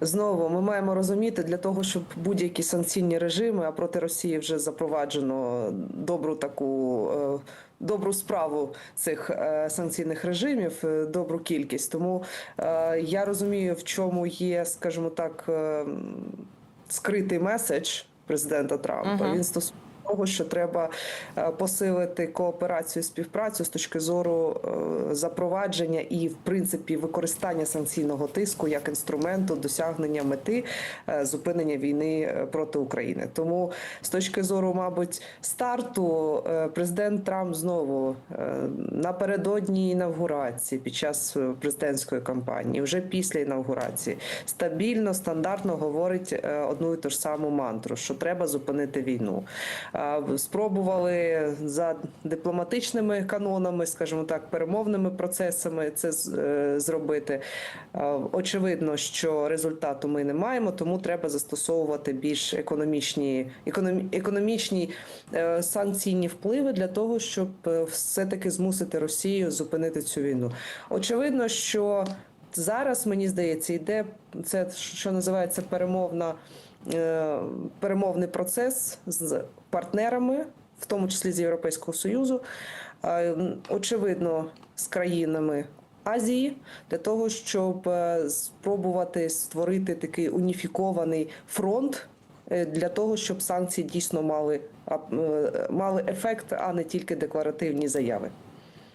Знову ми маємо розуміти для того, щоб будь-які санкційні режими, а проти Росії вже запроваджено добру таку е, добру справу цих е, санкційних режимів, е, добру кількість. Тому я розумію, в чому є, скажімо так, скритий меседж президента Трампа. Він стосується того, що треба е, посилити кооперацію, співпрацю з точки зору е, запровадження і, в принципі, використання санкційного тиску як інструменту досягнення мети е, зупинення війни проти України. Тому з точки зору, мабуть, старту президент Трамп знову напередодні інавгурації під час президентської кампанії, вже після інавгурації, стабільно, стандартно говорить одну і ту ж саму мантру, що треба зупинити війну. Спробували за дипломатичними канонами, скажімо так, перемовними процесами це е, зробити. Очевидно, що результату ми не маємо, тому треба застосовувати більш економічні, економі, економічні е, санкційні впливи для того, щоб е, все-таки змусити Росію зупинити цю війну. Очевидно, що зараз мені здається, йде це, що називається перемовна. е, Перемовний процес з партнерами, в тому числі з Європейського Союзу, е, очевидно, з країнами Азії, для того, щоб е, спробувати створити такий уніфікований фронт для того, щоб санкції дійсно мали, мали ефект, а не тільки декларативні заяви.